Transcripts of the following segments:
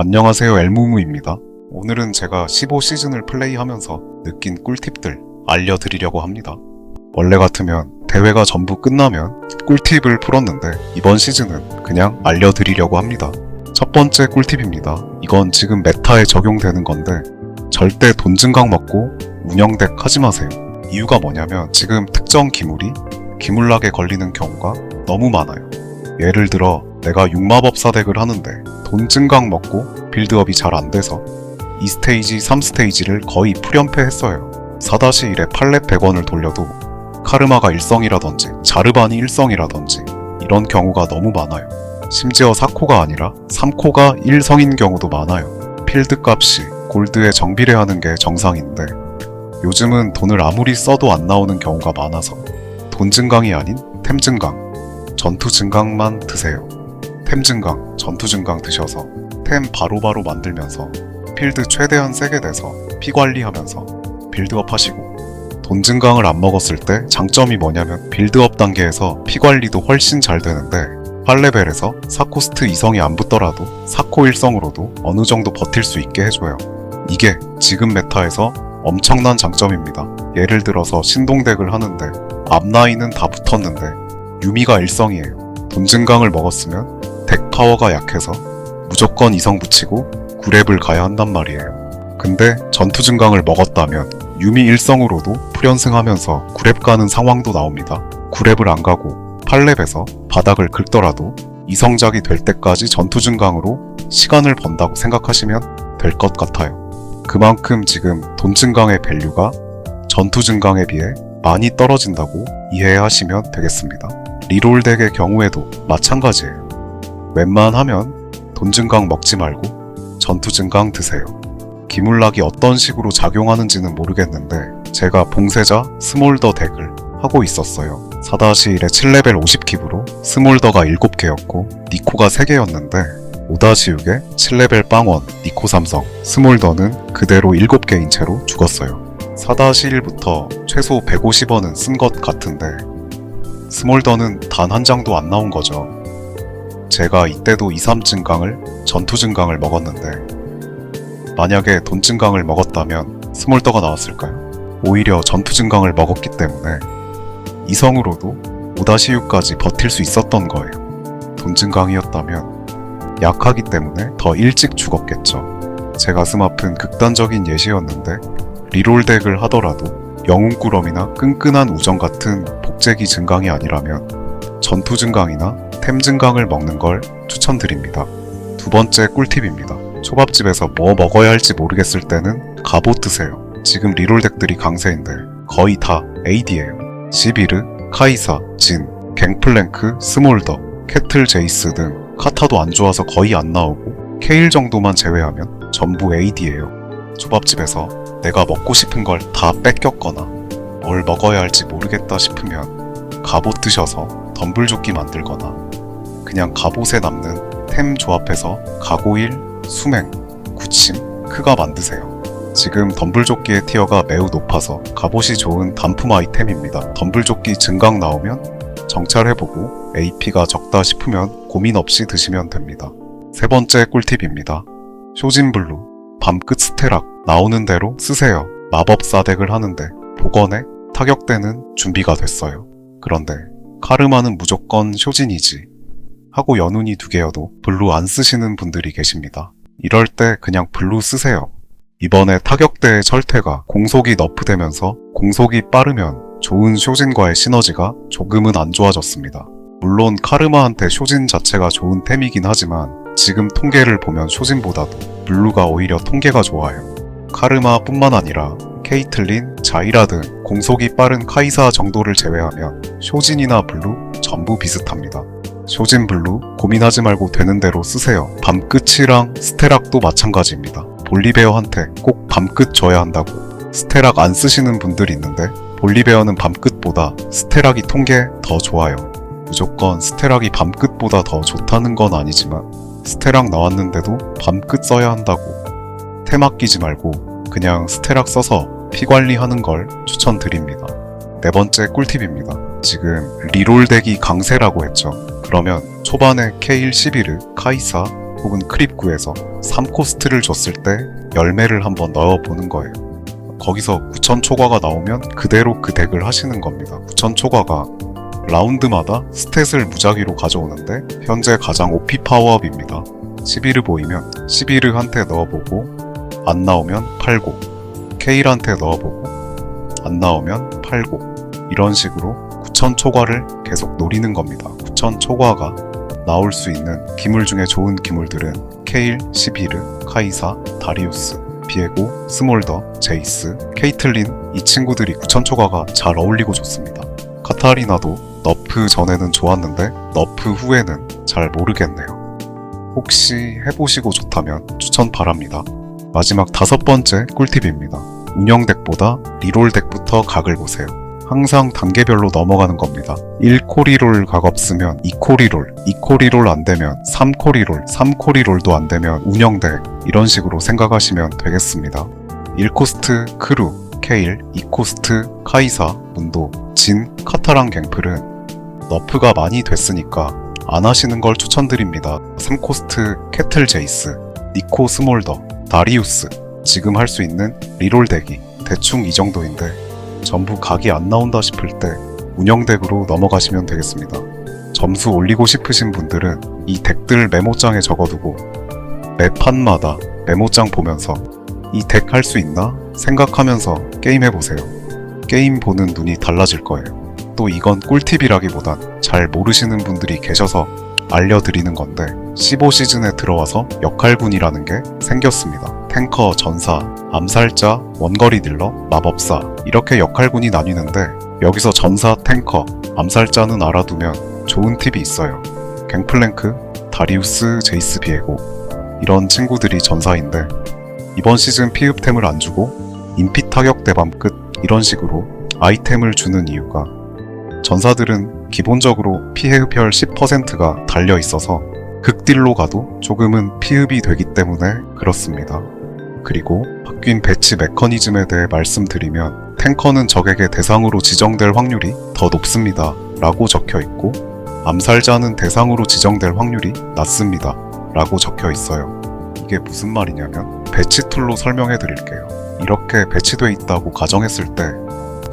안녕하세요 엘무무입니다. 오늘은 제가 15시즌을 플레이하면서 느낀 꿀팁들 알려드리려고 합니다. 원래 같으면 대회가 전부 끝나면 꿀팁을 풀었는데 이번 시즌은 그냥 알려드리려고 합니다. 첫 번째 꿀팁입니다. 이건 지금 메타에 적용되는 건데 절대 돈 증강 먹고 운영덱 하지 마세요. 이유가 뭐냐면 지금 특정 기물이 기물락에 걸리는 경우가 너무 많아요. 예를 들어 내가 육마법사 덱을 하는데 돈 증강 먹고 빌드업이 잘 안 돼서 2스테이지, 3스테이지를 거의 풀연패했어요. 4-1에 8렙 100원을 돌려도 카르마가 1성이라든지 자르반이 1성이라든지 이런 경우가 너무 많아요. 심지어 4코가 아니라 3코가 1성인 경우도 많아요. 필드 값이 골드에 정비례하는 게 정상인데 요즘은 돈을 아무리 써도 안 나오는 경우가 많아서 돈 증강이 아닌 템 증강, 전투 증강만 드세요. 템 증강, 전투 증강 드셔서 템 바로바로 만들면서 필드 최대한 세게 돼서 피 관리하면서 빌드업 하시고 돈 증강을 안 먹었을 때 장점이 뭐냐면 빌드업 단계에서 피 관리도 훨씬 잘 되는데 8레벨에서 4코스트 이성이 안 붙더라도 4코 1성으로도 어느 정도 버틸 수 있게 해줘요. 이게 지금 메타에서 엄청난 장점입니다. 예를 들어서 신동덱을 하는데 앞라인은 다 붙었는데 유미가 1성이에요. 돈 증강을 먹었으면 덱 파워가 약해서 무조건 이성 붙이고 9렙을 가야 한단 말이에요. 근데 전투 증강을 먹었다면 유미 1성으로도 풀연승하면서 9렙 가는 상황도 나옵니다. 9렙을 안 가고 8렙에서 바닥을 긁더라도 이성작이 될 때까지 전투 증강으로 시간을 번다고 생각하시면 될 것 같아요. 그만큼 지금 돈 증강의 밸류가 전투 증강에 비해 많이 떨어진다고 이해하시면 되겠습니다. 리롤 덱의 경우에도 마찬가지예요. 웬만하면 돈 증강 먹지 말고 전투 증강 드세요. 기물락이 어떤 식으로 작용하는지는 모르겠는데 제가 봉쇄자 스몰더 덱을 하고 있었어요. 4-1의 7레벨 50킵으로 스몰더가 7개였고 니코가 3개였는데 5-6의 7레벨 빵원 니코 삼성 스몰더는 그대로 7개인 채로 죽었어요. 4-1부터 최소 150원은 쓴 것 같은데 스몰더는 단 한 장도 안 나온 거죠. 제가 이때도 2, 3 증강을 전투 증강을 먹었는데 만약에 돈 증강을 먹었다면 스몰더가 나왔을까요? 오히려 전투 증강을 먹었기 때문에 이성으로도 5-6까지 버틸 수 있었던 거예요. 돈 증강이었다면 약하기 때문에 더 일찍 죽었겠죠. 제 가슴 아픈 극단적인 예시였는데 리롤 덱을 하더라도 영웅꾸러미나 끈끈한 우정 같은 복제기 증강이 아니라면 전투 증강이나 템 증강을 먹는 걸 추천드립니다. 두 번째 꿀팁입니다. 초밥집에서 뭐 먹어야 할지 모르겠을 때는 갑옷 드세요. 지금 리롤 덱들이 강세인데 거의 다 AD예요. 시비르, 카이사, 진, 갱플랭크, 스몰더, 캐틀 제이스 등 카타도 안 좋아서 거의 안 나오고 케일 정도만 제외하면 전부 AD예요. 초밥집에서 내가 먹고 싶은 걸 다 뺏겼거나 뭘 먹어야 할지 모르겠다 싶으면 갑옷 드셔서 덤불조끼 만들거나 그냥 갑옷에 남는 템 조합해서 가고일, 수맹, 구침, 크가 만드세요. 지금 덤불조끼의 티어가 매우 높아서 갑옷이 좋은 단품 아이템입니다. 덤불조끼 증강 나오면 정찰해보고 AP가 적다 싶으면 고민 없이 드시면 됩니다. 세 번째 꿀팁입니다. 쇼진블루, 밤끝 스테락 나오는 대로 쓰세요. 마법 사 덱을 하는데 복원에 타격대는 준비가 됐어요. 그런데 카르마는 무조건 쇼진이지 하고 연운이 두 개여도 블루 안 쓰시는 분들이 계십니다. 이럴 때 그냥 블루 쓰세요. 이번에 타격대의 철퇴가 공속이 너프되면서 공속이 빠르면 좋은 쇼진과의 시너지가 조금은 안 좋아졌습니다. 물론 카르마한테 쇼진 자체가 좋은 템이긴 하지만 지금 통계를 보면 쇼진보다도 블루가 오히려 통계가 좋아요. 카르마뿐만 아니라 케이틀린, 자이라 등 공속이 빠른 카이사 정도를 제외하면 쇼진이나 블루 전부 비슷합니다. 쇼진 블루 고민하지 말고 되는 대로 쓰세요. 밤끝이랑 스테락도 마찬가지입니다. 볼리베어한테 꼭 밤끝 줘야 한다고 스테락 안 쓰시는 분들이 있는데 볼리베어는 밤끝보다 스테락이 통계 더 좋아요. 무조건 스테락이 밤끝보다 더 좋다는 건 아니지만 스테락 나왔는데도 밤끝 써야 한다고 템 아끼지 말고 그냥 스테락 써서 피 관리하는 걸 추천드립니다. 네 번째 꿀팁입니다. 지금 리롤 덱이 강세라고 했죠. 그러면 초반에 K1 11을 카이사, 혹은 크립구에서 3코스트를 줬을 때 열매를 한번 넣어보는 거예요. 거기서 9천 초과가 나오면 그대로 그 덱을 하시는 겁니다. 9천 초과가 라운드마다 스탯을 무작위로 가져오는데 현재 가장 OP 파워업입니다. 11을 보이면 11한테 넣어보고 안 나오면 팔고 케일한테 넣어보고 안 나오면 팔고 이런 식으로 9천 초과를 계속 노리는 겁니다. 9천 초과가 나올 수 있는 기물 중에 좋은 기물들은 케일, 시비르, 카이사, 다리우스, 비에고, 스몰더, 제이스, 케이틀린 이 친구들이 9천 초과가 잘 어울리고 좋습니다. 카타리나도 너프 전에는 좋았는데 너프 후에는 잘 모르겠네요. 혹시 해보시고 좋다면 추천 바랍니다. 마지막 다섯 번째 꿀팁입니다. 운영 덱보다 리롤 덱부터 각을 보세요. 항상 단계별로 넘어가는 겁니다. 1코리롤 각 없으면 2코리롤, 2코리롤 안 되면 3코리롤, 3코리롤도 안 되면 운영덱 이런 식으로 생각하시면 되겠습니다. 1코스트 크루, 케일, 2코스트 카이사, 문도, 진, 카타랑 갱플은 너프가 많이 됐으니까 안 하시는 걸 추천드립니다. 3코스트 캐틀 제이스, 니코 스몰더, 다리우스 지금 할 수 있는 리롤 덱이 대충 이 정도인데 전부 각이 안 나온다 싶을 때 운영덱으로 넘어가시면 되겠습니다. 점수 올리고 싶으신 분들은 이 덱들 메모장에 적어두고 매 판마다 메모장 보면서 이 덱 할 수 있나 생각하면서 게임 해보세요. 게임 보는 눈이 달라질 거예요. 또 이건 꿀팁이라기보단 잘 모르시는 분들이 계셔서 알려드리는 건데 15시즌에 들어와서 역할군이라는 게 생겼습니다. 탱커, 전사, 암살자, 원거리 딜러, 마법사 이렇게 역할군이 나뉘는데 여기서 전사, 탱커, 암살자는 알아두면 좋은 팁이 있어요. 갱플랭크, 다리우스, 제이스 비에고 이런 친구들이 전사인데 이번 시즌 피흡템을 안 주고 인피 타격 대밤 끝 이런 식으로 아이템을 주는 이유가 전사들은 기본적으로 피해 흡혈 10%가 달려 있어서 극딜로 가도 조금은 피흡이 되기 때문에 그렇습니다. 그리고 바뀐 배치 메커니즘에 대해 말씀드리면 탱커는 적에게 대상으로 지정될 확률이 더 높습니다. 라고 적혀 있고 암살자는 대상으로 지정될 확률이 낮습니다. 라고 적혀 있어요. 이게 무슨 말이냐면 배치 툴로 설명해 드릴게요. 이렇게 배치돼 있다고 가정했을 때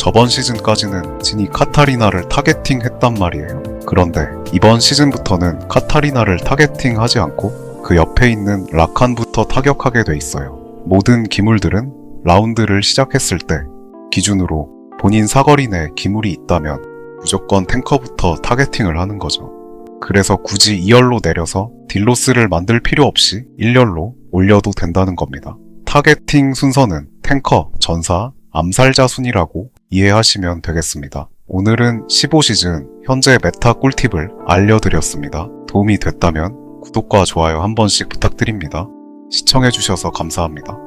저번 시즌까지는 진이 카타리나를 타겟팅 했단 말이에요. 그런데 이번 시즌부터는 카타리나를 타겟팅 하지 않고 그 옆에 있는 라칸부터 타격하게 돼 있어요. 모든 기물들은 라운드를 시작했을 때 기준으로 본인 사거리 내 기물이 있다면 무조건 탱커부터 타겟팅을 하는 거죠. 그래서 굳이 2열로 내려서 딜로스를 만들 필요 없이 1열로 올려도 된다는 겁니다. 타겟팅 순서는 탱커, 전사, 암살자 순이라고 이해하시면 되겠습니다. 오늘은 15시즌 현재 메타 꿀팁을 알려드렸습니다. 도움이 됐다면 구독과 좋아요 한 번씩 부탁드립니다. 시청해주셔서 감사합니다.